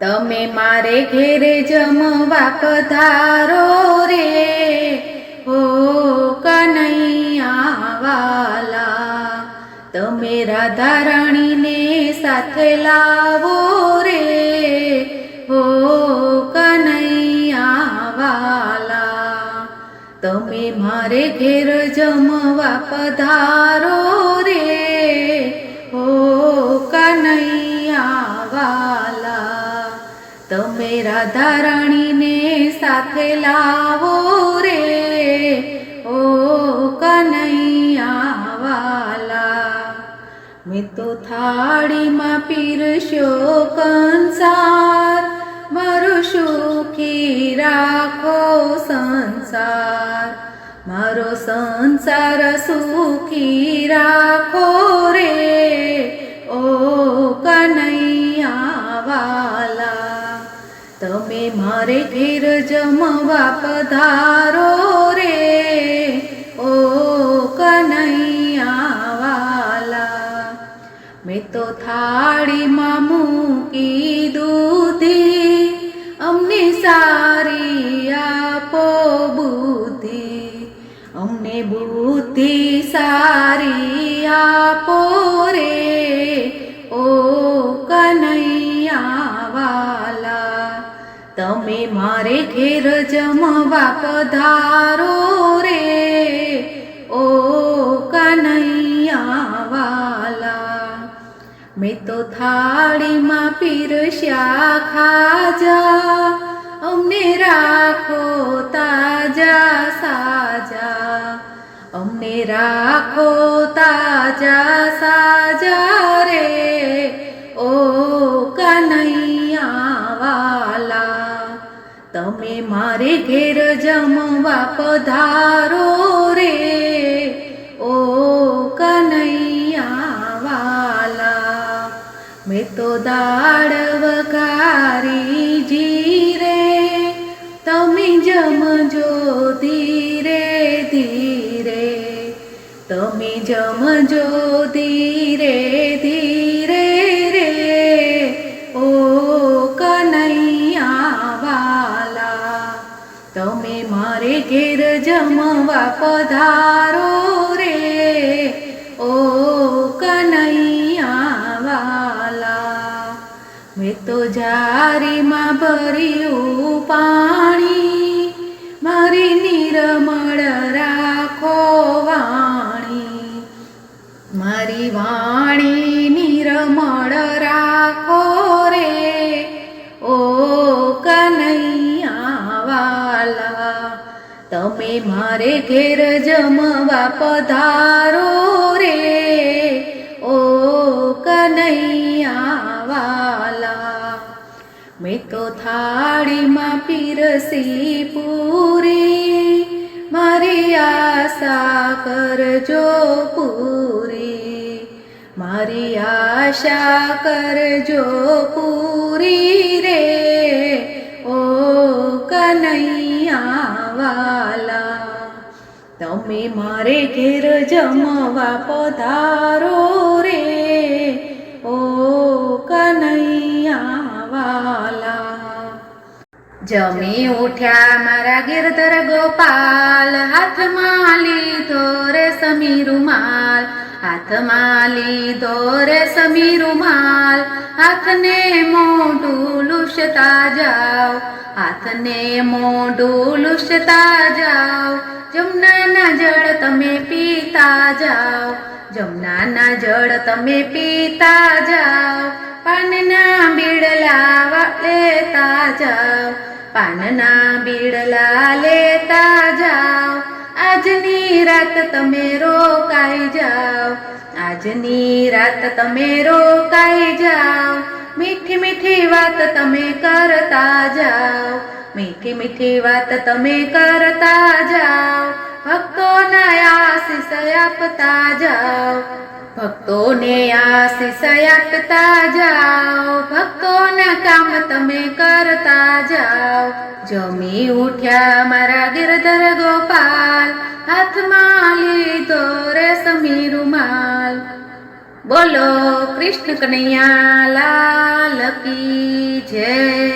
તમે મારે ઘેરે જમવા પધારો રે. હો કનૈયાવાલા તમે રાધા રાણીને સાથે લાવો રે. હો કનૈયા વાલા, તમે મારે ઘેર જમવા પધારો રે. હો તમે રાધા રાણીને સાથે લાવો રે. ઓ કનૈયાવાલા, મેં તો થાળીમાં પીરસ્યો કંસાર. મારો સુખી રાખો સંસાર. મારો સંસાર સુખી રાખો મારે ઘેર જમવા પધારો રે. ઓ કનૈયાવાલા, મેં તો થાળીમાં મૂકી દૂધી, અમને સારી આપો બુદ્ધિ. અમને બુદ્ધિ સારી આપો રે. તમે મારે ઘેર જમવા પધારો રે. ઓ કનૈયાવાલા, મેં તો થાળીમાં પીરસ્યા ખાજા, અમને રાખો તાજા સાજા, અમને રાખો તમે મારે ઘેર જમવા પધારો રે. ઓ કનૈયા વાલા મેં તો દાળ વઘારી જીરે તમે જમજો ધીરે ધીરે, તમે જમજો ધીરે ઘેર જમવા પધારો રે ઓ કનૈયાવાલા મેં તો જારીમાં ભર્યું પાણી મારી નિરમળ રાખો વાણી મારી વાણી નિરમળ તમે મારે ઘેર જમવા પધારો રે. ઓ કનૈયાવાલા, મેં તો થાળીમાં પીરસી પૂરી. મારી આશા કરજો પૂરી. મારી આશા કરજો પૂરી રે. ઓ કનૈયા વાલા. તમે મારે ઘેર જમવા પધારો રે. ઓ કનૈયા વાલા. જમી ઉઠ્યા મારા ગીરધર ગોપાલ. હાથમાં લીધો રે સમી રૂમાલ હાથમાં લીધો રે સમી રૂમાલ હાથને મોઢું લુસતા જાઓ, હાથને મોઢું લુસતા જાઓ. જમનાના જળ તમે પીતા જાઓ, જમનાના જળ તમે પીતા જાઓ. પાનના બીડલા લેતા જાઓ, પાનના બીડલા લેતા જાઓ. આજની રાત તમે રોકાઈ જાઓ. આજની રાત તમે રોકાઈ જાઓ. મીઠી મીઠી વાત તમે કરતા જાઓ. મીઠી મીઠી વાત તમે કરતા જાઓ. ભક્તોના આશીષ આપતા જાઓ. ભક્તોને આશીષ આપતા જાઓ. ભક્તોના કામ તમે કરતા જાઓ. જમી ઉઠ્યા મારા ગિરધર ગોપાલ. હાથમાં લીધો રેશમી રૂમાલ. બોલો કૃષ્ણ કનૈયા લાલ કી જય.